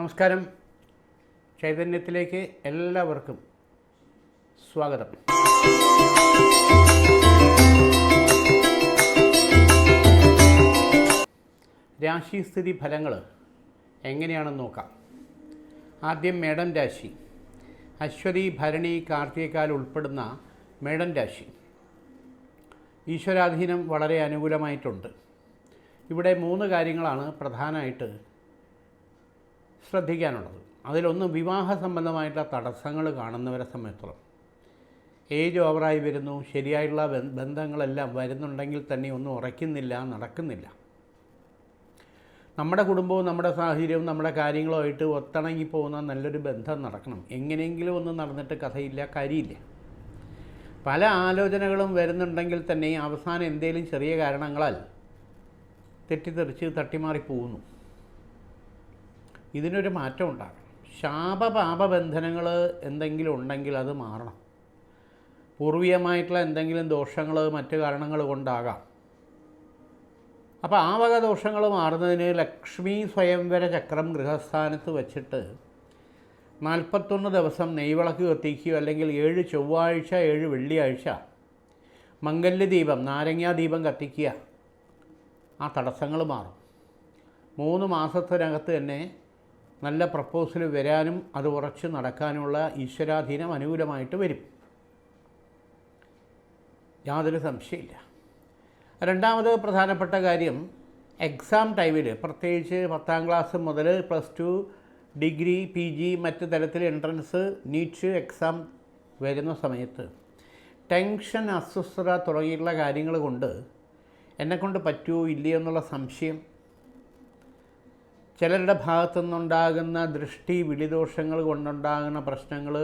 നമസ്കാരം. ചൈതന്യത്തിലേക്ക് എല്ലാവർക്കും സ്വാഗതം. രാശിസ്ഥിതി ഫലങ്ങൾ എങ്ങനെയാണെന്ന് നോക്കാം. ആദ്യം മേടൻ രാശി. അശ്വതി ഭരണി കാർത്തികക്കാൽ ഉൾപ്പെടുന്ന മേടൻ രാശി. ഈശ്വരാധീനം വളരെ അനുകൂലമായിട്ടുണ്ട്. ഇവിടെ മൂന്ന് കാര്യങ്ങളാണ് പ്രധാനമായിട്ട് ശ്രദ്ധിക്കാനുള്ളത്. അതിലൊന്ന് വിവാഹ സംബന്ധമായിട്ടുള്ള തടസ്സങ്ങൾ കാണുന്നവരെ സംബന്ധിച്ചോളം. ഏജ് ഓവറായി വരുന്നു ശരിയായിട്ടുള്ള ബന്ധ- ബന്ധങ്ങളെല്ലാം വരുന്നുണ്ടെങ്കിൽ തന്നെ ഒന്നും ഉറയ്ക്കുന്നില്ല നടക്കുന്നില്ല. നമ്മുടെ കുടുംബവും നമ്മുടെ സാഹചര്യവും നമ്മുടെ കാര്യങ്ങളുമായിട്ട് ഒത്തിണങ്ങി പോകുന്ന നല്ലൊരു ബന്ധം നടക്കണം. എങ്ങനെയെങ്കിലും ഒന്നും നടന്നിട്ട് കഥയില്ല കാര്യമില്ല. പല ആലോചനകളും വരുന്നുണ്ടെങ്കിൽ തന്നെ അവസാനം എന്തെങ്കിലും ചെറിയ കാരണങ്ങളാൽ തെറ്റിത്തെറിച്ച് തട്ടിമാറി പോകുന്നു ഇതിനൊരു മാറ്റം ഉണ്ടാകണം. ശാപപാപബന്ധനങ്ങൾ എന്തെങ്കിലും ഉണ്ടെങ്കിൽ അത് മാറണം. പൂർവീയമായിട്ടുള്ള എന്തെങ്കിലും ദോഷങ്ങൾ മറ്റു കാരണങ്ങൾ കൊണ്ടാകാം. അപ്പോൾ ആ വക ദോഷങ്ങൾ മാറുന്നതിന് ലക്ഷ്മി സ്വയംവര ചക്രം ഗൃഹസ്ഥാനത്ത് വച്ചിട്ട് നാൽപ്പത്തൊന്ന് ദിവസം നെയ്വിളക്ക് കത്തിക്കുകയോ അല്ലെങ്കിൽ ഏഴ് ചൊവ്വാഴ്ച ഏഴ് വെള്ളിയാഴ്ച മംഗല്യ ദീപം നാരങ്ങാ ദീപം കത്തിക്കുക. ആ തടസ്സങ്ങൾ മാറും. മൂന്ന് മാസത്തിനകത്ത് തന്നെ നല്ല പ്രപ്പോസൽ വരാനും അത് ഉറച്ച് നടക്കാനുമുള്ള ഈശ്വരാധീനം അനുകൂലമായിട്ട് വരും. യാതൊരു സംശയമില്ല. രണ്ടാമത് പ്രധാനപ്പെട്ട കാര്യം എക്സാം ടൈമിൽ പ്രത്യേകിച്ച് പത്താം ക്ലാസ് മുതൽ plus two degree P G മറ്റ് തരത്തിൽ എൻട്രൻസ് നീറ്റ് എക്സാം വരുന്ന സമയത്ത് ടെൻഷൻ അസ്വസ്ഥത തുടങ്ങിയിട്ടുള്ള കാര്യങ്ങൾ കൊണ്ട് എന്നെക്കൊണ്ട് പറ്റുമോ ഇല്ലയോ എന്നുള്ള സംശയം ചിലരുടെ ഭാഗത്തു നിന്നുണ്ടാകുന്ന ദൃഷ്ടി വിളിദോഷങ്ങൾ കൊണ്ടുണ്ടാകുന്ന പ്രശ്നങ്ങൾ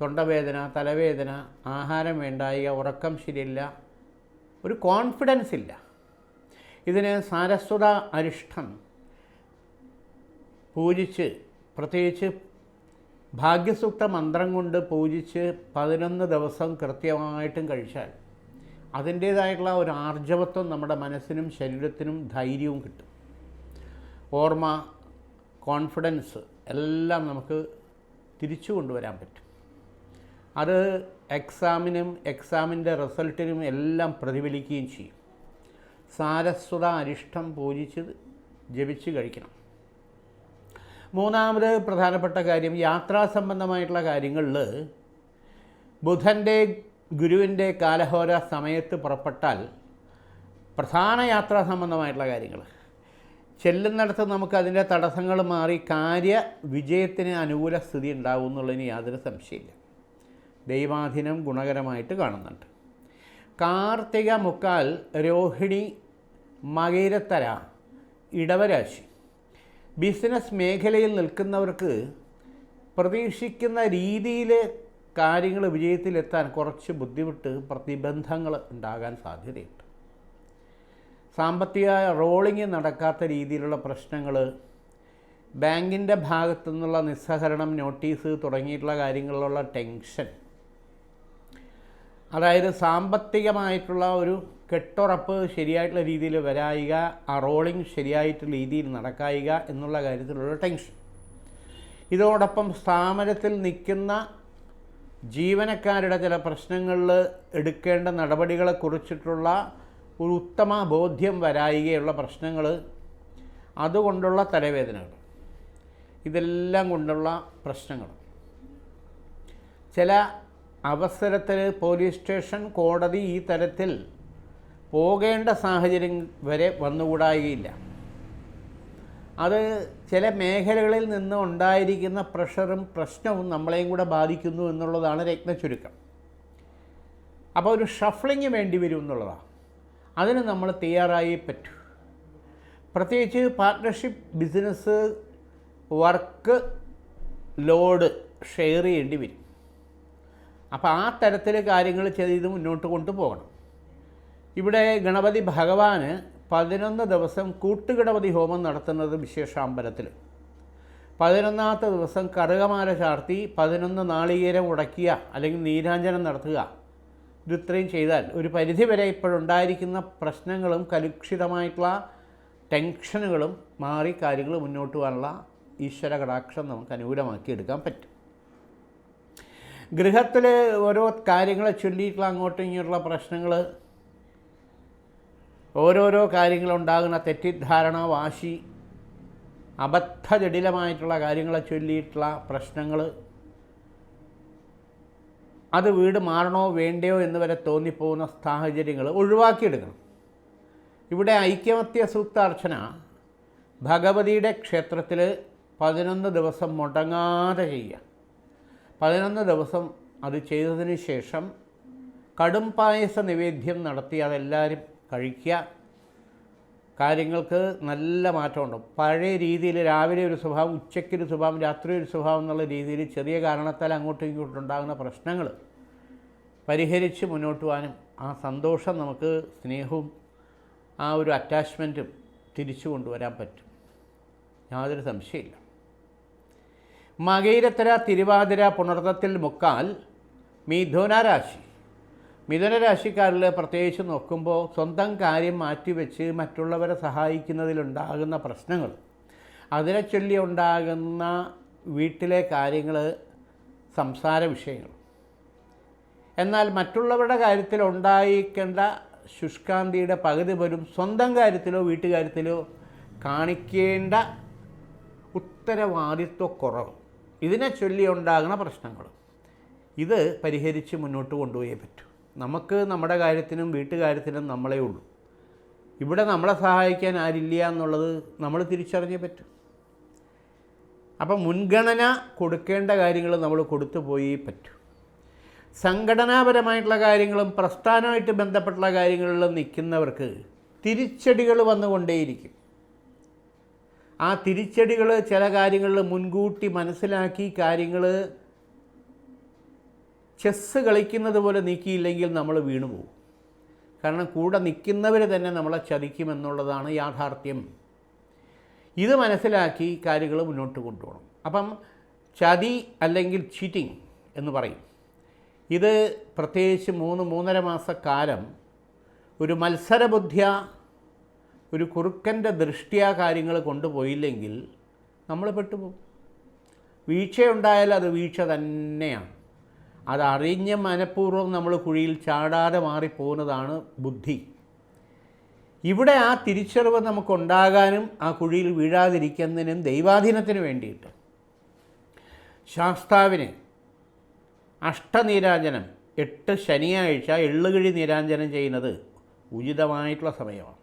തൊണ്ടവേദന തലവേദന ആഹാരം വേണ്ടായിക ഉറക്കം ശരിയില്ല ഒരു കോൺഫിഡൻസ് ഇല്ല. ഇതിന് സാരസ്വത അരിഷ്ടം പൂജിച്ച് പ്രത്യേകിച്ച് ഭാഗ്യസൂക്ത മന്ത്രം കൊണ്ട് പൂജിച്ച് പതിനൊന്ന് ദിവസം കൃത്യമായിട്ടും കഴിച്ചാൽ അതിന്റേതായിട്ടുള്ള ഒരു ആർജവത്വം നമ്മുടെ മനസ്സിനും ശരീരത്തിനും ധൈര്യവും കിട്ടും. ഓർമ്മ കോൺഫിഡൻസ് എല്ലാം നമുക്ക് തിരിച്ചു കൊണ്ടുവരാൻ പറ്റും. അത് എക്സാമിനും എക്സാമിന്റെ റിസൾട്ടിനും എല്ലാം പ്രതിഫലിക്കുകയും ചെയ്യും. സാരസ്വത അരിഷ്ടം പൂജിച്ച് ജപിച്ച് കഴിക്കണം. മൂന്നാമത് പ്രധാനപ്പെട്ട കാര്യം യാത്രാ സംബന്ധമായിട്ടുള്ള കാര്യങ്ങളിൽ ബുധന്റെ ഗുരുവിന്റെ കാലഹോര സമയത്ത് പുറപ്പെട്ടാൽ പ്രധാന യാത്രാ സംബന്ധമായിട്ടുള്ള കാര്യങ്ങൾ. ചെല്ലുന്നിടത്ത് നമുക്ക് അതിന്റെ തടസ്സങ്ങൾ മാറി കാര്യ വിജയത്തിന് അനുകൂല സ്ഥിതി ഉണ്ടാവും എന്നുള്ളതിന് യാതൊരു സംശയമില്ല. ദൈവാധീനം ഗുണകരമായിട്ട് കാണുന്നുണ്ട്. കാർത്തിക മുക്കാൽ രോഹിണി മകയിരത്തര ഇടവരാശി. ബിസിനസ് മേഖലയിൽ നിൽക്കുന്നവർക്ക് പ്രതീക്ഷിക്കുന്ന രീതിയിൽ കാര്യങ്ങൾ വിജയത്തിലെത്താൻ കുറച്ച് ബുദ്ധിമുട്ട് പ്രതിബന്ധങ്ങൾ ഉണ്ടാകാൻ സാധ്യതയുണ്ട്. സാമ്പത്തിക റോളിങ് നടക്കാത്ത രീതിയിലുള്ള പ്രശ്നങ്ങൾ ബാങ്കിന്റെ ഭാഗത്തു നിന്നുള്ള നിസ്സഹരണം നോട്ടീസ് തുടങ്ങിയിട്ടുള്ള കാര്യങ്ങളിലുള്ള ടെൻഷൻ. അതായത് സാമ്പത്തികമായിട്ടുള്ള ഒരു കെട്ടുറപ്പ് ശരിയായിട്ടുള്ള രീതിയിൽ വരായിക ആ റോളിംഗ് ശരിയായിട്ടുള്ള രീതിയിൽ നടക്കായിക എന്നുള്ള കാര്യത്തിലുള്ള ടെൻഷൻ. ഇതോടൊപ്പം സ്ഥാപനത്തിൽ നിൽക്കുന്ന ജീവനക്കാരുടെ ചില പ്രശ്നങ്ങളിൽ എടുക്കേണ്ട നടപടികളെ കുറിച്ചിട്ടുള്ള ഒരു ഉത്തമ ബോധ്യം വരായികയുള്ള പ്രശ്നങ്ങൾ അതുകൊണ്ടുള്ള തലവേദനകൾ. ഇതെല്ലാം കൊണ്ടുള്ള പ്രശ്നങ്ങൾ. ചില അവസരത്തിൽ പോലീസ് സ്റ്റേഷൻ കോടതി ഈ തരത്തിൽ പോകേണ്ട സാഹചര്യം വരെ വന്നുകൂടായികയില്ല അത് ചില മേഖലകളിൽ നിന്ന് ഉണ്ടായിരിക്കുന്ന പ്രഷറും പ്രശ്നവും നമ്മളെയും കൂടെ ബാധിക്കുന്നു എന്നുള്ളതാണ് രത്നച്ചുരുക്കം. അപ്പോൾ ഒരു ഷഫ്ലിങ് വേണ്ടി വരും എന്നുള്ളതാണ് അതിന് നമ്മൾ തയ്യാറായി പറ്റൂ. പ്രത്യേകിച്ച് partnership business work load share ചെയ്യേണ്ടി വരും. അപ്പോൾ ആ തരത്തിൽ കാര്യങ്ങൾ ചെയ്ത് മുന്നോട്ട് കൊണ്ടുപോകണം. ഇവിടെ ഗണപതി ഭഗവാന് പതിനൊന്ന് ദിവസം കൂട്ടുഗണപതി ഹോമം നടത്തുന്നത് വിശേഷാമ്പലത്തിൽ. പതിനൊന്നാമത്തെ ദിവസം കറുകമാല ചാർത്തി പതിനൊന്ന് നാളികേരം ഉടക്കുക അല്ലെങ്കിൽ നീരാഞ്ജനം നടത്തുക. ഇത് ഇത്രയും ചെയ്താൽ ഒരു പരിധിവരെ ഇപ്പോഴുണ്ടായിരിക്കുന്ന പ്രശ്നങ്ങളും കലുഷിതമായിട്ടുള്ള ടെൻഷനുകളും മാറി കാര്യങ്ങൾ മുന്നോട്ട് പോകാനുള്ള ഈശ്വര കടാക്ഷം നമുക്ക് അനുകൂലമാക്കി എടുക്കാൻ പറ്റും. ഗൃഹത്തിൽ ഓരോ കാര്യങ്ങളെ ചൊല്ലിയിട്ടുള്ള അങ്ങോട്ടും ഇങ്ങോട്ടുള്ള പ്രശ്നങ്ങൾ ഓരോരോ കാര്യങ്ങളുണ്ടാകുന്ന തെറ്റിദ്ധാരണ വാശി അബദ്ധജടിലമായിട്ടുള്ള കാര്യങ്ങളെ ചൊല്ലിയിട്ടുള്ള പ്രശ്നങ്ങൾ അത് വീട് മാറണോ വേണ്ടയോ എന്ന് വരെ തോന്നിപ്പോകുന്ന സാഹചര്യങ്ങൾ ഒഴിവാക്കിയെടുക്കണം. ഇവിടെ ഐക്യമത്യ സൂക്താർച്ചന ഭഗവതിയുടെ ക്ഷേത്രത്തിൽ പതിനൊന്ന് ദിവസം മുടങ്ങാതെ ചെയ്യുക. പതിനൊന്ന് ദിവസം അത് ചെയ്തതിന് ശേഷം കടും പായസ നിവേദ്യം നടത്തി അതെല്ലാവരും കഴിക്കുക. കാര്യങ്ങൾക്ക് നല്ല മാറ്റമുണ്ട്. പഴയ രീതിയിൽ രാവിലെ ഒരു സ്വഭാവം ഉച്ചയ്ക്ക് ഒരു സ്വഭാവം രാത്രി ഒരു സ്വഭാവം എന്നുള്ള രീതിയിൽ ചെറിയ കാരണത്താൽ അങ്ങോട്ടും ഇങ്ങോട്ടും ഉണ്ടാകുന്ന പ്രശ്നങ്ങൾ പരിഹരിച്ച് മുന്നോട്ട് പോകാനും ആ സന്തോഷം നമുക്ക് സ്നേഹവും ആ ഒരു അറ്റാച്ച്മെന്റും തിരിച്ചു കൊണ്ടുവരാൻ പറ്റും. യാതൊരു സംശയമില്ല. മകയിരത്തര തിരുവാതിര പുണർത്തത്തിൽ മുക്കാൽ മിഥുന രാശി മിഥുന രാശിക്കാരിൽ പ്രത്യേകിച്ച് നോക്കുമ്പോൾ സ്വന്തം കാര്യം മാറ്റിവെച്ച് മറ്റുള്ളവരെ സഹായിക്കുന്നതിലുണ്ടാകുന്ന പ്രശ്നങ്ങൾ. അതിനെ ചൊല്ലി ഉണ്ടാകുന്ന വീട്ടിലെ കാര്യങ്ങൾ സംസാര വിഷയങ്ങൾ. എന്നാൽ മറ്റുള്ളവരുടെ കാര്യത്തിൽ ഉണ്ടായിക്കേണ്ട ശുഷ്കാന്തിയുടെ പകുതി പോലും സ്വന്തം കാര്യത്തിലോ വീട്ടുകാര്യത്തിലോ കാണിക്കേണ്ട ഉത്തരവാദിത്വക്കുറവ്. ഇതിനെ ചൊല്ലി ഉണ്ടാകുന്ന പ്രശ്നങ്ങൾ. ഇത് പരിഹരിച്ച് മുന്നോട്ട് കൊണ്ടുപോയേ പറ്റൂ. നമുക്ക് നമ്മുടെ കാര്യത്തിനും വീട്ടുകാര്യത്തിനും നമ്മളേ ഉള്ളൂ. ഇവിടെ നമ്മളെ സഹായിക്കാൻ ആരില്ല എന്നുള്ളത് നമ്മൾ തിരിച്ചറിഞ്ഞേ പറ്റും. അപ്പം മുൻഗണന കൊടുക്കേണ്ട കാര്യങ്ങൾ നമ്മൾ കൊടുത്തു പോയേ പറ്റും. സംഘടനാപരമായിട്ടുള്ള കാര്യങ്ങളും പ്രസ്ഥാനമായിട്ട് ബന്ധപ്പെട്ടുള്ള കാര്യങ്ങളിൽ നിൽക്കുന്നവർക്ക് തിരിച്ചടികൾ വന്നുകൊണ്ടേയിരിക്കും. ആ തിരിച്ചടികൾ ചില കാര്യങ്ങളിൽ മുൻകൂട്ടി മനസ്സിലാക്കി കാര്യങ്ങൾ ചെസ്സ് കളിക്കുന്നത് പോലെ നീക്കിയില്ലെങ്കിൽ നമ്മൾ വീണു പോകും കാരണം കൂടെ നിൽക്കുന്നവർ തന്നെ നമ്മളെ ചതിക്കുമെന്നുള്ളതാണ് യാഥാർത്ഥ്യം. ഇത് മനസ്സിലാക്കി കാര്യങ്ങൾ മുന്നോട്ട് കൊണ്ടുപോകണം. അപ്പം ചതി അല്ലെങ്കിൽ ചീറ്റിംഗ് എന്ന് പറയും. ഇത് പ്രത്യേകിച്ച് മൂന്ന് മൂന്നര മാസക്കാലം ഒരു മത്സരബുദ്ധിയ ഒരു കുറുക്കന്റെ ദൃഷ്ടിയാ കാര്യങ്ങൾ കൊണ്ടുപോയില്ലെങ്കിൽ നമ്മൾ പെട്ടുപോകും. വീഴ്ചയുണ്ടായാൽ അത് വീഴ്ച തന്നെയാണ്. അത് അറിഞ്ഞ മനഃപൂർവം നമ്മൾ കുഴിയിൽ ചാടാതെ മാറിപ്പോകുന്നതാണ് ബുദ്ധി. ഇവിടെ ആ തിരിച്ചറിവ് നമുക്കുണ്ടാകാനും ആ കുഴിയിൽ വീഴാതിരിക്കുന്നതിനും ദൈവാധീനത്തിന് വേണ്ടിയിട്ട്. ശാസ്താവിന് അഷ്ടനീരാഞ്ജനം എട്ട് ശനിയാഴ്ച എള്ളുകിഴി നീരാഞ്ജനം ചെയ്യുന്നത് ഉചിതമായിട്ടുള്ള സമയമാണ്.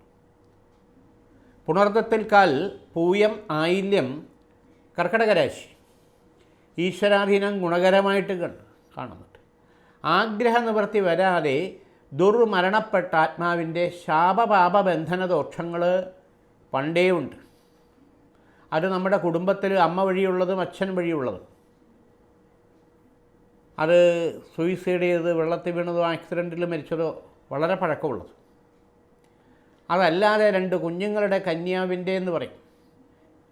പുണർത്തത്തിൽ കാൽ പൂയം ആയില്യം കർക്കടകരാശി ഈശ്വരാധീനം ഗുണകരമായിട്ട് കണ്ട്. കാണുന്നുണ്ട്. ആഗ്രഹ നിവൃത്തി വരാതെ ദുർമരണപ്പെട്ട ആത്മാവിന്റെ ശാപപാപ ബന്ധന ദോഷങ്ങൾ പണ്ടേ ഉണ്ട് അത് നമ്മുടെ കുടുംബത്തിൽ അമ്മ വഴിയുള്ളതും അച്ഛൻ വഴിയുള്ളതും. അത് സൂയിസൈഡ് ചെയ്ത് വെള്ളത്തിൽ വീണതോ ആക്സിഡന്റിൽ മരിച്ചതോ വളരെ പഴക്കമുള്ളത്. അതല്ലാതെ രണ്ട് കുഞ്ഞുങ്ങളുടെ കന്യാവിന്റെ എന്ന് പറയും.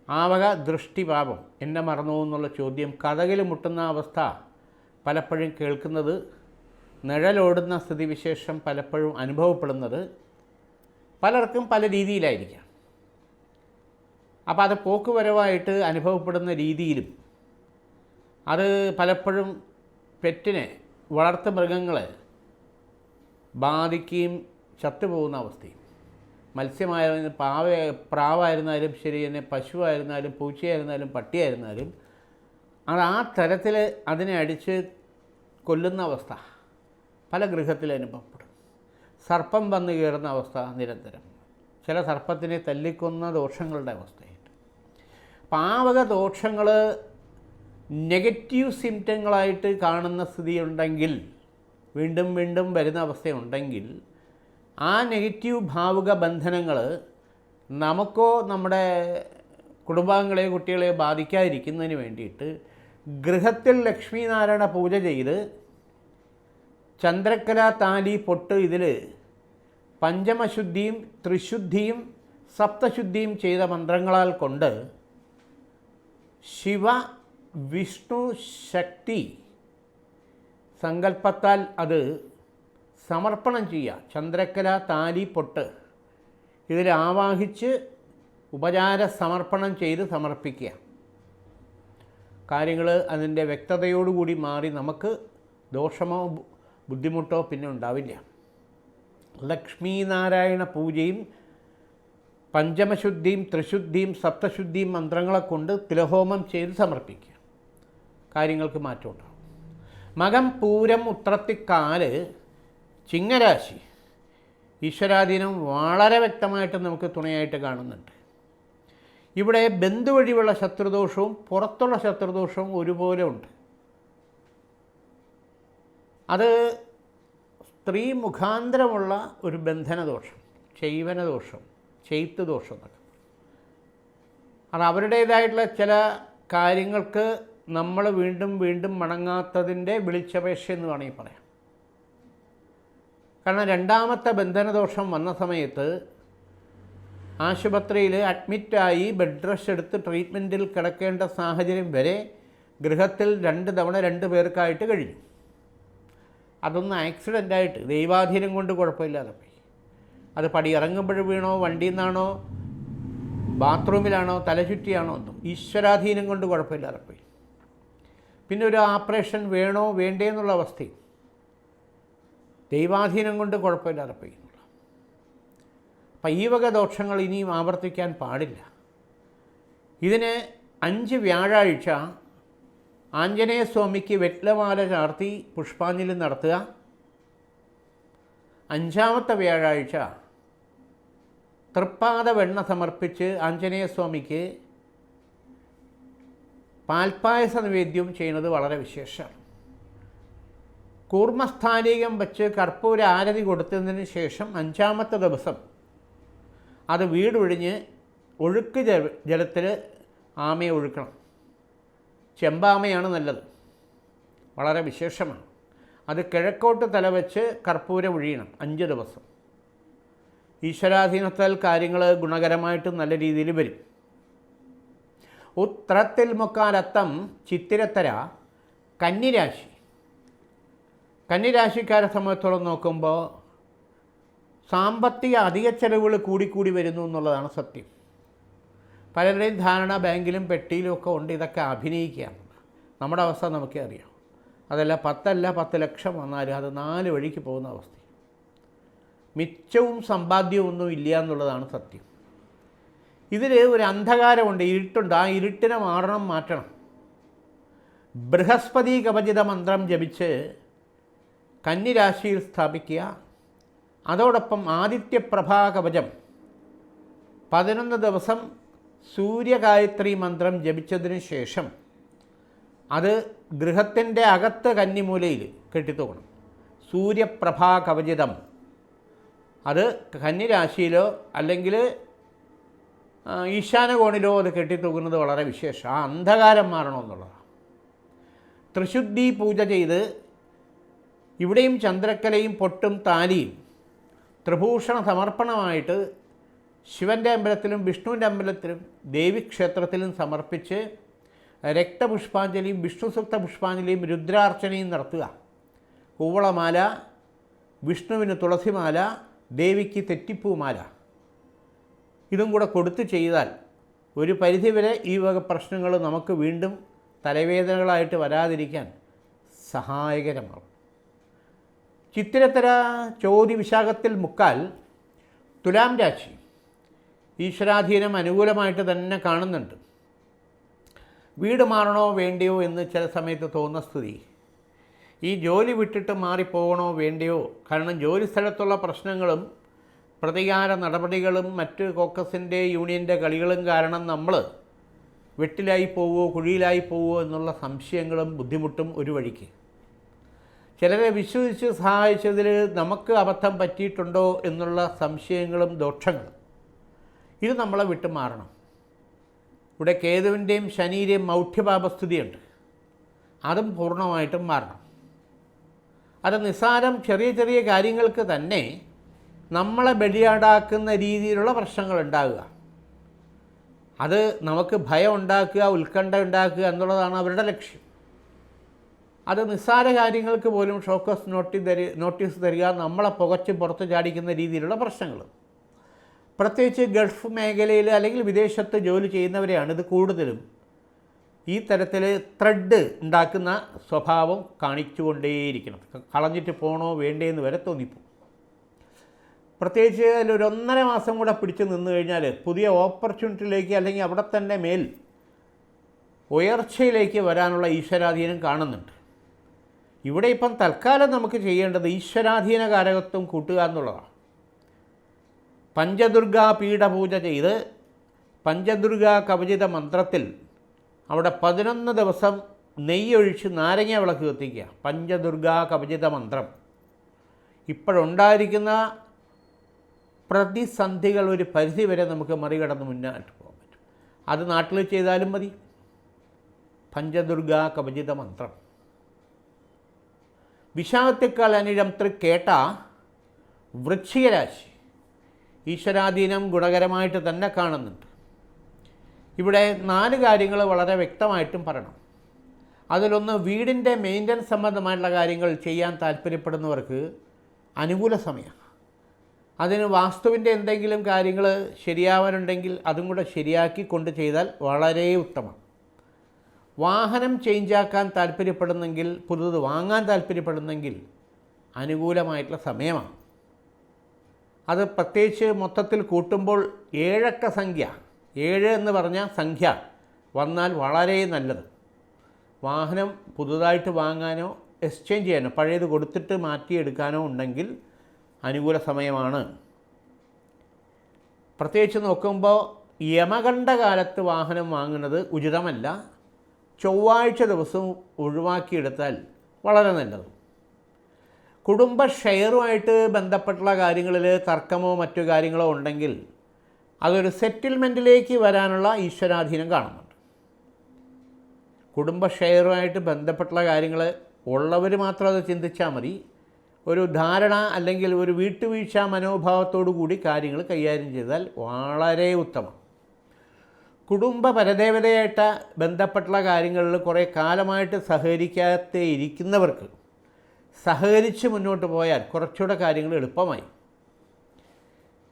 ആവക ദൃഷ്ടിപാപം എന്നെ മറന്നു എന്നുള്ള ചോദ്യം കഥകിൽ മുട്ടുന്ന അവസ്ഥ പലപ്പോഴും കേൾക്കുന്നത് നിഴലോടുന്ന സ്ഥിതിവിശേഷം പലപ്പോഴും അനുഭവപ്പെടുന്നത് പലർക്കും പല രീതിയിലായിരിക്കാം. അപ്പോൾ അത് പോക്കുവരവായിട്ട് അനുഭവപ്പെടുന്ന രീതിയിലും അത് പലപ്പോഴും പെറ്റിനെ വളർത്തു മൃഗങ്ങളെ ബാധിക്കുകയും ചത്തുപോകുന്ന അവസ്ഥയും. മത്സ്യമായിരുന്നാലും പാവ പ്രാവായിരുന്നാലും ശരി തന്നെ പശുവായിരുന്നാലും പൂച്ചയായിരുന്നാലും പട്ടിയായിരുന്നാലും അത് ആ തരത്തിൽ അതിനെ അടിച്ച് കൊല്ലുന്ന അവസ്ഥ പല ഗൃഹത്തിലും അനുഭവപ്പെടും. സർപ്പം വന്നു കയറുന്ന അവസ്ഥ നിരന്തരം. ചില സർപ്പത്തിനെ തല്ലിക്കൊന്ന ദോഷങ്ങളുടെ അവസ്ഥയായിട്ട് പാവക ദോഷങ്ങൾ നെഗറ്റീവ് സിംറ്റങ്ങളായിട്ട് കാണുന്ന സ്ഥിതിയുണ്ടെങ്കിൽ വീണ്ടും വീണ്ടും വരുന്ന അവസ്ഥയുണ്ടെങ്കിൽ ആ നെഗറ്റീവ് ഭാവുക ബന്ധനങ്ങൾ നമുക്കോ നമ്മുടെ കുടുംബാംഗങ്ങളെയോ കുട്ടികളെയോ ബാധിക്കാതിരിക്കുന്നതിന് വേണ്ടിയിട്ട് ഗൃഹത്തിൽ ലക്ഷ്മിനാരായണ പൂജ ചെയ്ത് ചന്ദ്രക്കല താലി പൊട്ട് ഇതിൽ പഞ്ചമശുദ്ധിയും ത്രിശുദ്ധിയും സപ്തശുദ്ധിയും ചെയ്ത മന്ത്രങ്ങളാൽ കൊണ്ട് ശിവ വിഷ്ണു ശക്തി സങ്കല്പത്താൽ അത് സമർപ്പണം ചെയ്യുക. ചന്ദ്രക്കല താലി പൊട്ട് ഇതിൽ ആവാഹിച്ച് ഉപചാര സമർപ്പണം ചെയ്ത് സമർപ്പിക്കുക. കാര്യങ്ങൾ അതിന്റെ വ്യക്തതയോടുകൂടി മാറി നമുക്ക് ദോഷമോ ബുദ്ധിമുട്ടോ പിന്നെ ഉണ്ടാവില്ല. ലക്ഷ്മീനാരായണ പൂജയും പഞ്ചമശുദ്ധിയും ത്രിശുദ്ധിയും സപ്തശുദ്ധിയും മന്ത്രങ്ങളെ കൊണ്ട് തിലഹോമം ചെയ്ത് സമർപ്പിക്കുക. കാര്യങ്ങൾക്ക് മാറ്റം ഉണ്ടാവും. മകം പൂരം ഉത്രത്തിക്കാൽ ചിങ്ങരാശി. ഈശ്വരാധീനം വളരെ വ്യക്തമായിട്ട് നമുക്ക് തുണയായിട്ട് കാണുന്നുണ്ട്. ഇവിടെ ബന്ധു വഴിയുള്ള ശത്രുദോഷവും പുറത്തുള്ള ശത്രുദോഷവും ഒരുപോലെ ഉണ്ട്. അത് സ്ത്രീ മുഖാന്തരമുള്ള ഒരു ബന്ധനദോഷം ചെയ്വനദോഷം ചെയ്ത്ത് ദോഷം എന്നൊക്കെ അത് അവരുടേതായിട്ടുള്ള ചില കാര്യങ്ങൾക്ക് നമ്മൾ വീണ്ടും വീണ്ടും മണങ്ങാത്തതിന്റെ വിളിച്ചപേക്ഷ എന്ന് വേണമെങ്കിൽ പറയാം. കാരണം രണ്ടാമത്തെ ബന്ധനദോഷം വന്ന സമയത്ത് ആശുപത്രിയിൽ അഡ്മിറ്റായി ബെഡ് റെസ്റ്റ് എടുത്ത് ട്രീറ്റ്മെന്റിൽ കിടക്കേണ്ട സാഹചര്യം വരെ ഗൃഹത്തിൽ രണ്ട് തവണ രണ്ട് പേർക്കായിട്ട് കഴിഞ്ഞു. അതൊന്ന് ആക്സിഡന്റായിട്ട് ദൈവാധീനം കൊണ്ട് കുഴപ്പമില്ലാതെ പോയി. അത് പടി ഇറങ്ങുമ്പോൾ വീണോ വണ്ടിയിൽ നിന്നാണോ ബാത്റൂമിലാണോ തലചുറ്റിയാണോ ഒന്നും ഈശ്വരാധീനം കൊണ്ട് കുഴപ്പമില്ലാതെ പോയി. പിന്നെ ഒരു ഓപ്പറേഷൻ വേണോ വേണ്ടേ എന്നുള്ള അവസ്ഥയും ദൈവാധീനം കൊണ്ട് കുഴപ്പമില്ലാതെ പോയി. അപ്പം ഈ വക ദോഷങ്ങൾ ഇനിയും ആവർത്തിക്കാൻ പാടില്ല. ഇതിന് അഞ്ച് വ്യാഴാഴ്ച ആഞ്ജനേയസ്വാമിക്ക് വെറ്റ്ലമാല ചാർത്തി പുഷ്പാഞ്ജലി നടത്തുക. അഞ്ചാമത്തെ വ്യാഴാഴ്ച തൃപ്പാത വെണ്ണ സമർപ്പിച്ച് ആഞ്ജനേയസ്വാമിക്ക് പാൽപ്പായസ നിവേദ്യം ചെയ്യുന്നത് വളരെ വിശേഷമാണ് കൂർമ്മസ്ഥാനീകം വെച്ച് കർപ്പൂര ആരതി കൊടുത്തതിന് ശേഷം അഞ്ചാമത്തെ ദിവസം അത് വീടൊഴിഞ്ഞ് ഒഴുക്ക് ജ ജലത്തിൽ ആമയെ ഒഴുക്കണം. ചെമ്പാമയാണ് നല്ലത്. വളരെ വിശേഷമാണ്. അത് കിഴക്കോട്ട് തലവെച്ച് കർപ്പൂരം ഒഴിയണം അഞ്ച് ദിവസം. ഈശ്വരാധീനത്താൽ കാര്യങ്ങൾ ഗുണകരമായിട്ട് നല്ല രീതിയിൽ വരും. ഉത്രത്തിൽ മുക്കാലത്തം ചിത്തിരത്തര കന്നിരാശി. കന്നിരാശിക്കാരെ സംബന്ധിച്ചോളം നോക്കുമ്പോൾ സാമ്പത്തിക അധിക ചെലവുകൾ കൂടിക്കൂടി വരുന്നു എന്നുള്ളതാണ് സത്യം. പലരുടെയും ധാരണ ബാങ്കിലും പെട്ടിയിലും ഒക്കെ ഉണ്ട് ഇതൊക്കെ അഭിനയിക്കുകയാണ്. നമ്മുടെ അവസ്ഥ നമുക്കേ അറിയാം. അതല്ല പത്തല്ല പത്ത് ലക്ഷം വന്നാലും അത് നാല് വഴിക്ക് പോകുന്ന അവസ്ഥ. മിച്ചവും സമ്പാദ്യവും ഒന്നും ഇല്ല എന്നുള്ളതാണ് സത്യം. ഇതിൽ ഒരു അന്ധകാരമുണ്ട് ഇരുട്ടുണ്ട്. ആ ഇരുട്ടിനെ മാറണം മാറ്റണം. ബൃഹസ്പതി കവചിത മന്ത്രം ജപിച്ച് കന്നിരാശിയിൽ സ്ഥാപിക്കുക. അതോടൊപ്പം ആദിത്യപ്രഭാകവചം. പതിനൊന്ന് ദിവസം സൂര്യഗായത്രി മന്ത്രം ജപിച്ചതിന് ശേഷം അത് ഗൃഹത്തിന്റെ അകത്ത് കന്നിമൂലയിൽ കെട്ടിത്തൂക്കണം സൂര്യപ്രഭാ കവചിതം അത് കന്നിരാശിയിലോ അല്ലെങ്കിൽ ഈശാന ഈശാനകോണിലോ അത് കെട്ടിത്തൂക്കുന്നത് വളരെ വിശേഷം. ആ അന്ധകാരം മാറണമെന്നുള്ളതാണ് ത്രിശുദ്ധി പൂജ ചെയ്ത് ഇവിടെയും ചന്ദ്രക്കലയും പൊട്ടും താലിയും ത്രിഭൂഷണ സമർപ്പണമായിട്ട് ശിവന്റെ അമ്പലത്തിലും വിഷ്ണുവിന്റെ അമ്പലത്തിലും ദേവീക്ഷേത്രത്തിലും സമർപ്പിച്ച് രക്തപുഷ്പാഞ്ജലിയും വിഷ്ണുസൂക്ത പുഷ്പാഞ്ജലിയും രുദ്രാർച്ചനയും നടത്തുക. കൂവളമാല വിഷ്ണുവിന് തുളസിമാല ദേവിക്ക് തെറ്റിപ്പൂമാല. ഇതും കൂടെ കൊടുത്തു ചെയ്താൽ ഒരു പരിധിവരെ ഈ വക പ്രശ്നങ്ങൾ നമുക്ക് വീണ്ടും തലവേദനകളായിട്ട് വരാതിരിക്കാൻ സഹായകരമാകും. ചിത്തിരത്തര ചോതി വിശാഖത്തിൽ മുക്കാൽ തുലാം രാശി. ഈശ്വരാധീനം അനുകൂലമായിട്ട് തന്നെ കാണുന്നുണ്ട്. വീട് മാറണോ വേണ്ടയോ എന്ന് ചില സമയത്ത് തോന്നുന്ന സ്ഥിതി. ഈ ജോലി വിട്ടിട്ട് മാറിപ്പോകണോ വേണ്ടയോ? കാരണം ജോലി സ്ഥലത്തുള്ള പ്രശ്നങ്ങളും പ്രതികാര നടപടികളും മറ്റ് കോക്കസിന്റെ യൂണിയന്റെ കളികളും കാരണം നമ്മൾ വെട്ടിലായി പോവുമോ കുഴിയിലായി പോവുമോ എന്നുള്ള സംശയങ്ങളും ബുദ്ധിമുട്ടും ഒരു വഴിക്ക്. ചിലരെ വിശ്വസിച്ച് സഹായിച്ചതിൽ നമുക്ക് അബദ്ധം പറ്റിയിട്ടുണ്ടോ എന്നുള്ള സംശയങ്ങളും ദോഷങ്ങളും. ഇത് നമ്മളെ വിട്ടു മാറണം. ഇവിടെ കേതുവിന്റെയും ശനിയുടെയും മൗഢ്യപാപസ്ഥിതിയുണ്ട്. അതും പൂർണമായിട്ടും മാറണം. അത് നിസ്സാരം ചെറിയ ചെറിയ കാര്യങ്ങൾക്ക് തന്നെ നമ്മളെ ബലിയാടാക്കുന്ന രീതിയിലുള്ള പ്രശ്നങ്ങൾ ഉണ്ടാകുക അത് നമുക്ക് ഭയം ഉണ്ടാക്കുക ഉത്കണ്ഠ ഉണ്ടാക്കുക എന്നുള്ളതാണ് അവരുടെ ലക്ഷ്യം. അത് നിസ്സാര കാര്യങ്ങൾക്ക് പോലും ഷോക്കസ് നോട്ടി തരി നോട്ടീസ് തരിക നമ്മളെ പുകച്ച് പുറത്ത് ചാടിക്കുന്ന രീതിയിലുള്ള പ്രശ്നങ്ങൾ. പ്രത്യേകിച്ച് ഗൾഫ് മേഖലയിൽ അല്ലെങ്കിൽ വിദേശത്ത് ജോലി ചെയ്യുന്നവരെയാണ് ഇത് കൂടുതലും ഈ തരത്തിൽ ത്രെഡ് ഉണ്ടാക്കുന്ന സ്വഭാവം കാണിച്ചുകൊണ്ടേയിരിക്കണം കളഞ്ഞിട്ട് പോകണോ വേണ്ടേന്ന് വരെ തോന്നിപ്പോ പ്രത്യേകിച്ച് അതിലൊരു ഒന്നര മാസം കൂടെ പിടിച്ച് നിന്ന് കഴിഞ്ഞാൽ പുതിയ ഓപ്പർച്യൂണിറ്റിയിലേക്ക് അല്ലെങ്കിൽ അവിടെ തന്നെ മേൽ ഉയർച്ചയിലേക്ക് വരാനുള്ള ഈശ്വരാധീനം കാണുന്നുണ്ട്. ഇവിടെ ഇപ്പം തൽക്കാലം നമുക്ക് ചെയ്യേണ്ടത് ഈശ്വരാധീന കാരകത്വം കൂട്ടുക എന്നുള്ളതാണ്. പഞ്ചദുർഗാ പീഠപൂജ ചെയ്ത് പഞ്ചദുർഗാ കവചിത മന്ത്രത്തിൽ അവിടെ പതിനൊന്ന് ദിവസം നെയ്യൊഴിച്ച് നാരങ്ങ വിളക്ക് കത്തിക്കുക. പഞ്ചദുർഗാ കവചിത മന്ത്രം. ഇപ്പോഴുണ്ടായിരിക്കുന്ന പ്രതിസന്ധികൾ ഒരു പരിധി വരെ നമുക്ക് മറികടന്ന് മുന്നോട്ട് പോകാൻ പറ്റും. അത് നാട്ടിൽ ചെയ്താലും മതി. പഞ്ചദുർഗാ കവചിത മന്ത്രം. വിഷാദത്തെക്കാൾ അനിഴം തൃക്കേട്ട വൃക്ഷികരാശി ഈശ്വരാധീനം ഗുണകരമായിട്ട് തന്നെ കാണുന്നുണ്ട്. ഇവിടെ നാല് കാര്യങ്ങൾ വളരെ വ്യക്തമായിട്ടും പറയണം. അതിലൊന്ന് വീടിന്റെ മെയിന്റനൻസ് സംബന്ധമായിട്ടുള്ള കാര്യങ്ങൾ ചെയ്യാൻ താല്പര്യപ്പെടുന്നവർക്ക് അനുകൂല സമയമാണ്. അതിന് വാസ്തുവിന്റെ എന്തെങ്കിലും കാര്യങ്ങൾ ശരിയാവാനുണ്ടെങ്കിൽ അതും കൂടെ ശരിയാക്കി കൊണ്ട് ചെയ്താൽ വളരെ ഉത്തമം. വാഹനം ചേഞ്ചാക്കാൻ താല്പര്യപ്പെടുന്നെങ്കിൽ പുതുത് വാങ്ങാൻ താല്പര്യപ്പെടുന്നെങ്കിൽ അനുകൂലമായിട്ടുള്ള സമയമാണ്. അത് പ്രത്യേകിച്ച് മൊത്തത്തിൽ കൂട്ടുമ്പോൾ ഏഴക്ക സംഖ്യ ഏഴ് എന്ന് പറഞ്ഞ സംഖ്യ വന്നാൽ വളരെ നല്ലത്. വാഹനം പുതുതായിട്ട് വാങ്ങാനോ എക്സ്ചേഞ്ച് ചെയ്യാനോ പഴയത് കൊടുത്തിട്ട് മാറ്റിയെടുക്കാനോ ഉണ്ടെങ്കിൽ അനുകൂല സമയമാണ്. പ്രത്യേകിച്ച് നോക്കുമ്പോൾ യമകണ്ഠ കാലത്ത് വാഹനം വാങ്ങുന്നത് ഉചിതമല്ല. ചൊവ്വാഴ്ച ദിവസം ഒഴിവാക്കിയെടുത്താൽ വളരെ നല്ലത്. കുടുംബ ഷെയറുമായിട്ട് ബന്ധപ്പെട്ടുള്ള കാര്യങ്ങളിൽ തർക്കമോ മറ്റു കാര്യങ്ങളോ ഉണ്ടെങ്കിൽ അതൊരു സെറ്റിൽമെന്റിലേക്ക് വരാനുള്ള ഈശ്വരാധീനം കാണുന്നുണ്ട്. കുടുംബ ഷെയറുമായിട്ട് ബന്ധപ്പെട്ടുള്ള കാര്യങ്ങൾ ഉള്ളവർ മാത്രം അത് ചിന്തിച്ചാൽ മതി. ഒരു ധാരണ അല്ലെങ്കിൽ ഒരു വീട്ടുവീഴ്ച മനോഭാവത്തോടു കൂടി കാര്യങ്ങൾ കൈകാര്യം ചെയ്താൽ വളരെ ഉത്തമം. കുടുംബ പരദേവതയായിട്ട് ബന്ധപ്പെട്ടുള്ള കാര്യങ്ങളിൽ കുറേ കാലമായിട്ട് സഹകരിക്കാതെ ഇരിക്കുന്നവർക്ക് സഹകരിച്ച് മുന്നോട്ട് പോയാൽ കുറച്ചുകൂടെ കാര്യങ്ങൾ എളുപ്പമായി.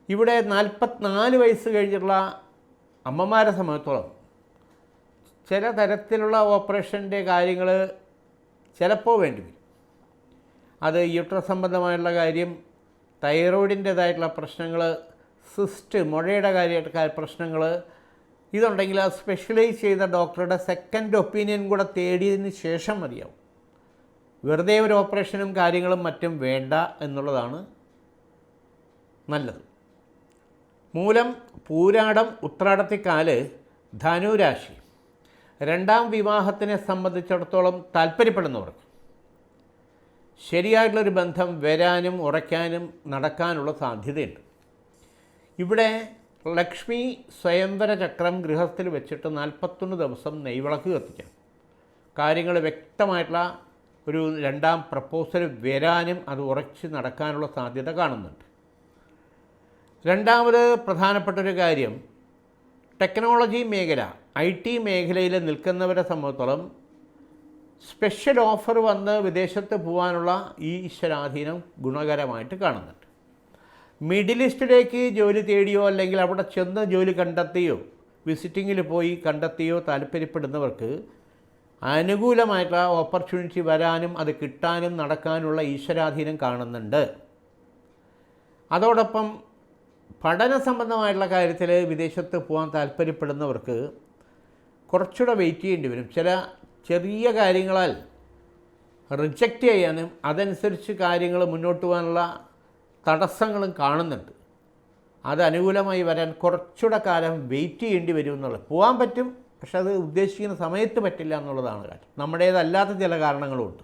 ഇവിടെ നാൽപ്പത്തിനാല് വയസ്സ് കഴിഞ്ഞിട്ടുള്ള അമ്മമാരെ സംബന്ധിച്ചോളം ചില തരത്തിലുള്ള ഓപ്പറേഷന്റെ കാര്യങ്ങൾ ചിലപ്പോൾ വേണ്ടി വരും. അത് യൂട്രസ് സംബന്ധമായുള്ള കാര്യം തൈറോയിഡിന്റേതായിട്ടുള്ള പ്രശ്നങ്ങൾ സിസ്റ്റ് മുഴയുടെ കാര്യമായിട്ട് പ്രശ്നങ്ങൾ ഇതുണ്ടെങ്കിൽ ആ സ്പെഷ്യലൈസ് ചെയ്ത ഡോക്ടറുടെ സെക്കൻഡ് ഒപ്പീനിയൻ കൂടെ തേടിയതിന് ശേഷം മതിയാവും. വെറുതെ ഒരു ഓപ്പറേഷനും കാര്യങ്ങളും മറ്റും വേണ്ട എന്നുള്ളതാണ് നല്ലത്. മൂലം പൂരാടം ഉത്രാടത്തിക്കാൽ ധനുരാശി. രണ്ടാം വിവാഹത്തിനെ സംബന്ധിച്ചിടത്തോളം താല്പര്യപ്പെടുന്നവർക്ക് ശരിയായിട്ടുള്ളൊരു ബന്ധം വരാനും ഉറയ്ക്കാനും നടക്കാനുള്ള സാധ്യതയുണ്ട്. ഇവിടെ ലക്ഷ്മി സ്വയംവര ചക്രം ഗൃഹസ്ഥിൽ വെച്ചിട്ട് നാൽപ്പത്തൊന്ന് ദിവസം നെയ്വിളക്ക് കത്തിക്കാം. കാര്യങ്ങൾ വ്യക്തമായിട്ടുള്ള ഒരു രണ്ടാം പ്രപ്പോസൽ വരാനും അത് ഉറച്ച് നടക്കാനുള്ള സാധ്യത കാണുന്നുണ്ട്. രണ്ടാമത് പ്രധാനപ്പെട്ടൊരു കാര്യം ടെക്നോളജി മേഖല ഐ ടി മേഖലയിൽ നിൽക്കുന്നവരെ സംബന്ധിച്ചോളം സ്പെഷ്യൽ ഓഫർ വന്ന് വിദേശത്ത് പോകാനുള്ള ഈ ഈശ്വരാധീനം ഗുണകരമായിട്ട് കാണുന്നുണ്ട്. മിഡിൽ ഈസ്റ്റിലേക്ക് ജോലി തേടിയോ അല്ലെങ്കിൽ അവിടെ ചെന്ന് ജോലി കണ്ടെത്തിയോ വിസിറ്റിങ്ങിൽ പോയി കണ്ടെത്തിയോ താല്പര്യപ്പെടുന്നവർക്ക് അനുകൂലമായിട്ടുള്ള ഓപ്പർച്യൂണിറ്റി വരാനും അത് കിട്ടാനും നടക്കാനുള്ള ഈശ്വരാധീനം കാണുന്നുണ്ട്. അതോടൊപ്പം പഠന സംബന്ധമായിട്ടുള്ള കാര്യത്തിൽ വിദേശത്ത് പോകാൻ താല്പര്യപ്പെടുന്നവർക്ക് കുറച്ചുകൂടെ വെയിറ്റ് ചെയ്യേണ്ടി വരും. ചില ചെറിയ കാര്യങ്ങളാൽ റിജക്റ്റ് ചെയ്യാനും അതനുസരിച്ച് കാര്യങ്ങൾ മുന്നോട്ട് പോകാനുള്ള തടസ്സങ്ങളും കാണുന്നുണ്ട്. അത് അനുകൂലമായി വരാൻ കുറച്ചുകൂടെ കാലം വെയിറ്റ് ചെയ്യേണ്ടി വരും എന്നുള്ളത്. പോകാൻ പറ്റും പക്ഷെ അത് ഉദ്ദേശിക്കുന്ന സമയത്ത് പറ്റില്ല എന്നുള്ളതാണ് കാര്യം. നമ്മുടേതല്ലാത്ത ചില കാരണങ്ങളുമുണ്ട്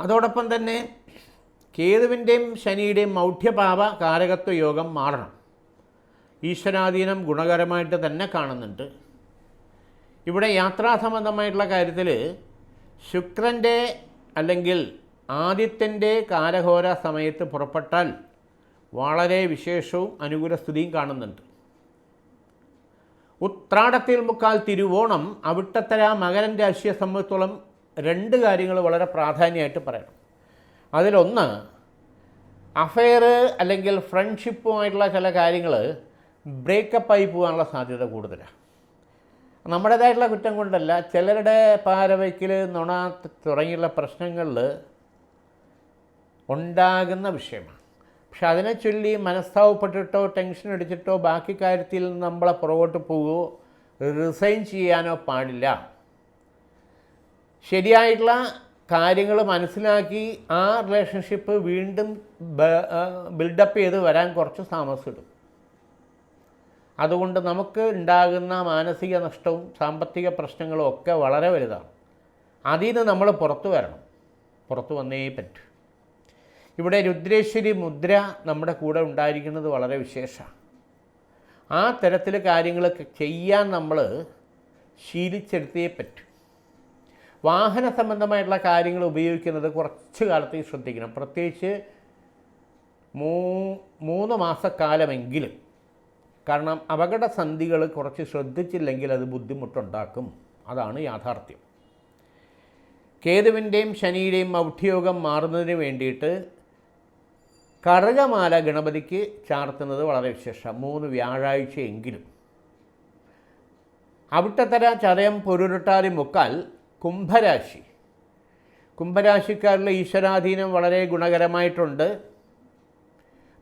അതോടൊപ്പം തന്നെ കേതുവിന്റെയും ശനിയുടെയും മൗഢ്യപാപ കാരകത്വ യോഗം മാറണം. ഈശ്വരാധീനം ഗുണകരമായിട്ട് തന്നെ കാണുന്നുണ്ട്. ഇവിടെ യാത്രാ സംബന്ധമായിട്ടുള്ള കാര്യത്തിൽ ശുക്രന്റെ അല്ലെങ്കിൽ ആദിത്യന്റെ കാലഘോര സമയത്ത് പുറപ്പെട്ടാൽ വളരെ വിശേഷവും അനുകൂല സ്ഥിതിയും കാണുന്നുണ്ട്. ഉത്രാടത്തിൽ മുക്കാൽ തിരുവോണം അവിട്ടത്തര മകരൻ രാശിയെ സംബന്ധിച്ചോളം രണ്ട് കാര്യങ്ങൾ വളരെ പ്രാധാന്യമായിട്ട് പറയണം. അതിലൊന്ന് അഫെയർ അല്ലെങ്കിൽ ഫ്രണ്ട്ഷിപ്പുമായിട്ടുള്ള ചില കാര്യങ്ങൾ ബ്രേക്കപ്പായി പോകാനുള്ള സാധ്യത കൂടുതലാണ്. നമ്മുടേതായിട്ടുള്ള കുറ്റം കൊണ്ടല്ല ചിലരുടെ പാരവയ്ക്കൽ നുണ തുടങ്ങിയുള്ള പ്രശ്നങ്ങളിൽ ഉണ്ടാകുന്ന വിഷയമാണ്. പക്ഷെ അതിനെ ചൊല്ലി മനസ്താവപ്പെട്ടിട്ടോ ടെൻഷൻ അടിച്ചിട്ടോ ബാക്കി കാര്യത്തിൽ നമ്മളെ പുറകോട്ട് പോവുകയോ റിസൈൻ ചെയ്യാനോ പാടില്ല. ശരിയായിട്ടുള്ള കാര്യങ്ങൾ മനസ്സിലാക്കി ആ റിലേഷൻഷിപ്പ് വീണ്ടും ബിൽഡപ്പ് ചെയ്ത് വരാൻ കുറച്ച് താമസിടും അതുകൊണ്ട് നമുക്ക് ഉണ്ടാകുന്ന മാനസിക നഷ്ടവും സാമ്പത്തിക പ്രശ്നങ്ങളും ഒക്കെ വളരെ വലുതാണ്. അതിൽ നിന്ന് നമ്മൾ പുറത്തു വരണം. പുറത്തു വന്നേ പറ്റൂ. ഇവിടെ രുദ്രേശ്വരി മുദ്ര നമ്മുടെ കൂടെ ഉണ്ടായിരിക്കുന്നത് വളരെ വിശേഷമാണ്. ആ തരത്തിൽ കാര്യങ്ങളൊക്കെ ചെയ്യാൻ നമ്മൾ ശീലിച്ചെടുത്തേ പറ്റും. വാഹന സംബന്ധമായിട്ടുള്ള കാര്യങ്ങൾ ഉപയോഗിക്കുന്നത് കുറച്ച് കാലത്തേക്ക് ശ്രദ്ധിക്കണം. പ്രത്യേകിച്ച് മൂ മൂന്ന് മാസക്കാലമെങ്കിലും കാരണം അപകടസന്ധികൾ കുറച്ച് ശ്രദ്ധിച്ചില്ലെങ്കിൽ അത് ബുദ്ധിമുട്ടുണ്ടാക്കും. അതാണ് യാഥാർത്ഥ്യം. കേതുവിന്റെയും ശനിയുടെയും ഔദ്യോഗം മാറുന്നതിന് വേണ്ടിയിട്ട് കറുകമാല ഗണപതിക്ക് ചാർത്തുന്നത് വളരെ വിശേഷം. മൂന്ന് വ്യാഴാഴ്ചയെങ്കിലും. അവിട്ടത്തര ചതയം പൊരുരുട്ടാതി മുക്കാൽ കുംഭരാശി. കുംഭരാശിക്കാരിലെ ഈശ്വരാധീനം വളരെ ഗുണകരമായിട്ടുണ്ട്.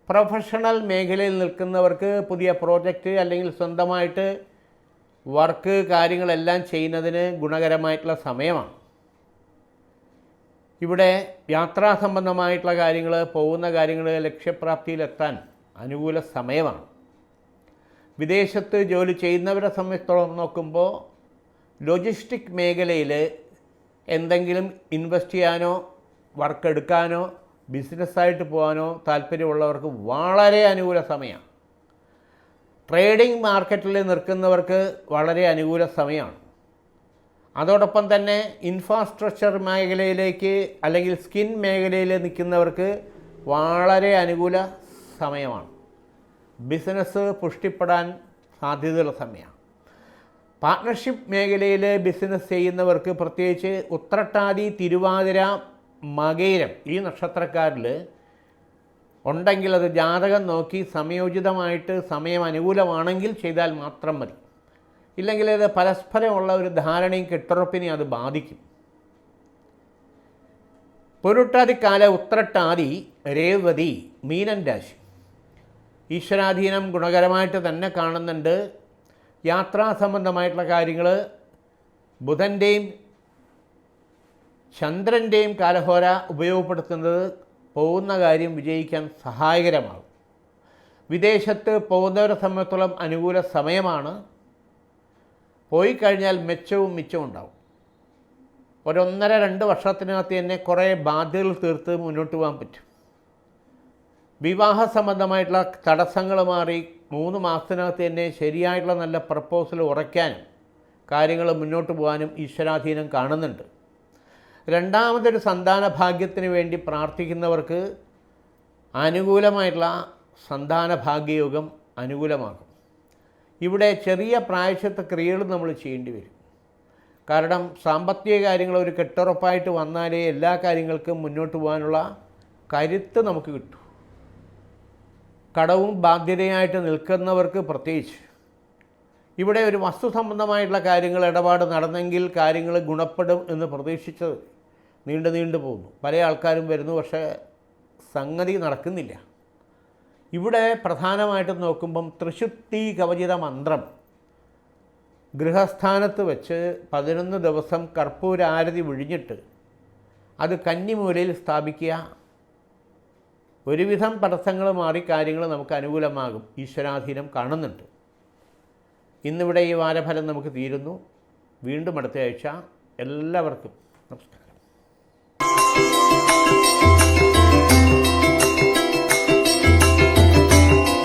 പ്രൊഫഷണൽ മേഖലയിൽ നിൽക്കുന്നവർക്ക് പുതിയ പ്രോജക്റ്റ് അല്ലെങ്കിൽ സ്വന്തമായിട്ട് വർക്ക് കാര്യങ്ങളെല്ലാം ചെയ്യുന്നതിന് ഗുണകരമായിട്ടുള്ള സമയമാണ്. ഇവിടെ യാത്രാ സംബന്ധമായിട്ടുള്ള കാര്യങ്ങൾ പോകുന്ന കാര്യങ്ങൾ ലക്ഷ്യപ്രാപ്തിയിലെത്താൻ അനുകൂല സമയമാണ്. വിദേശത്ത് ജോലി ചെയ്യുന്നവരെ സംബന്ധിച്ചോളം നോക്കുമ്പോൾ ലോജിസ്റ്റിക് മേഖലയിൽ എന്തെങ്കിലും ഇൻവെസ്റ്റ് ചെയ്യാനോ വർക്ക് എടുക്കാനോ ബിസിനസ്സായിട്ട് പോകാനോ താല്പര്യമുള്ളവർക്ക് വളരെ അനുകൂല സമയമാണ്. ട്രേഡിംഗ് മാർക്കറ്റിൽ നിൽക്കുന്നവർക്ക് വളരെ അനുകൂല സമയമാണ്. അതോടൊപ്പം തന്നെ ഇൻഫ്രാസ്ട്രക്ചർ മേഖലയിലേക്ക് അല്ലെങ്കിൽ സ്കിൻ മേഖലയിൽ നിൽക്കുന്നവർക്ക് വളരെ അനുകൂല സമയമാണ്. ബിസിനസ് പുഷ്ടിപ്പെടാൻ സാധ്യതയുള്ള സമയമാണ്. പാർട്ണർഷിപ്പ് മേഖലയിൽ ബിസിനസ് ചെയ്യുന്നവർക്ക് പ്രത്യേകിച്ച് ഉത്രട്ടാതി തിരുവാതിര മകയിരം ഈ നക്ഷത്രക്കാരിൽ ഉണ്ടെങ്കിൽ അത് ജാതകം നോക്കി സമയോചിതമായിട്ട് സമയം അനുകൂലമാണെങ്കിൽ ചെയ്താൽ മാത്രം മതി. ഇല്ലെങ്കിൽ ഇത് പരസ്പരമുള്ള ഒരു ധാരണയും കെട്ടുറപ്പിനെയും അത് ബാധിക്കും. പൊരുട്ടാതിക്കാല ഉത്രട്ടാതി രേവതി മീനൻ രാശി. ഈശ്വരാധീനം ഗുണകരമായിട്ട് തന്നെ കാണുന്നുണ്ട്. യാത്രാ സംബന്ധമായിട്ടുള്ള കാര്യങ്ങൾ ബുധന്റെയും ചന്ദ്രന്റെയും കാലഹോര ഉപയോഗപ്പെടുത്തുന്നത് പോകുന്ന കാര്യം വിജയിക്കാൻ സഹായകരമാകും. വിദേശത്ത് പോകുന്നവരെ സംബന്ധിച്ചോളം അനുകൂല സമയമാണ്. പോയി കഴിഞ്ഞാൽ മെച്ചവും മിച്ചവും ഉണ്ടാവും. ഒരൊന്നര രണ്ട് വർഷത്തിനകത്ത് തന്നെ കുറേ ബാധ്യതകൾ തീർത്ത് മുന്നോട്ട് പോകാൻ പറ്റും. വിവാഹ സംബന്ധമായിട്ടുള്ള തടസ്സങ്ങൾ മാറി മൂന്ന് മാസത്തിനകത്ത് തന്നെ ശരിയായിട്ടുള്ള നല്ല പ്രപ്പോസൽ ഉറയ്ക്കാനും കാര്യങ്ങൾ മുന്നോട്ട് പോകാനും ഈശ്വരാധീനം കാണുന്നുണ്ട്. രണ്ടാമതൊരു സന്താന ഭാഗ്യത്തിന് വേണ്ടി പ്രാർത്ഥിക്കുന്നവർക്ക് അനുകൂലമായിട്ടുള്ള സന്താന ഭാഗ്യയോഗം അനുകൂലമാകും. ഇവിടെ ചെറിയ പ്രായശത്തെ ക്രിയകൾ നമ്മൾ ചെയ്യേണ്ടി വരും. കാരണം സാമ്പത്തിക കാര്യങ്ങൾ ഒരു കെട്ടുറപ്പായിട്ട് വന്നാലേ എല്ലാ കാര്യങ്ങൾക്കും മുന്നോട്ട് പോകാനുള്ള കരുത്ത് നമുക്ക് കിട്ടും. കടവും ബാധ്യതയായിട്ട് നിൽക്കുന്നവർക്ക് പ്രത്യേകിച്ച്. ഇവിടെ ഒരു വസ്തു സംബന്ധമായിട്ടുള്ള കാര്യങ്ങൾ ഇടപാട് നടന്നെങ്കിൽ കാര്യങ്ങൾ ഗുണപ്പെടും എന്ന് പ്രതീക്ഷിച്ചത് നീണ്ടു നീണ്ടു പോകുന്നു. പല ആൾക്കാരും വരുന്നു പക്ഷേ സംഗതി നടക്കുന്നില്ല. ഇവിടെ പ്രധാനമായിട്ടും നോക്കുമ്പം ത്രിശുദ്ധി കവചിത മന്ത്രം. ഗൃഹസ്ഥാനത്ത് വെച്ച് പതിനൊന്ന് ദിവസം കർപ്പൂരാരതി ഒഴിഞ്ഞിട്ട് അത് കന്നിമൂലയിൽ സ്ഥാപിക്കുക. ഒരുവിധം തടസ്സങ്ങൾ മാറി കാര്യങ്ങൾ നമുക്ക് അനുകൂലമാകും. ഈശ്വരാധീനം കാണുന്നുണ്ട്. ഇന്നിവിടെ ഈ വാരഫലം നമുക്ക് തീരുന്നു. വീണ്ടും അടുത്ത ആഴ്ച. എല്ലാവർക്കും നമസ്കാരം.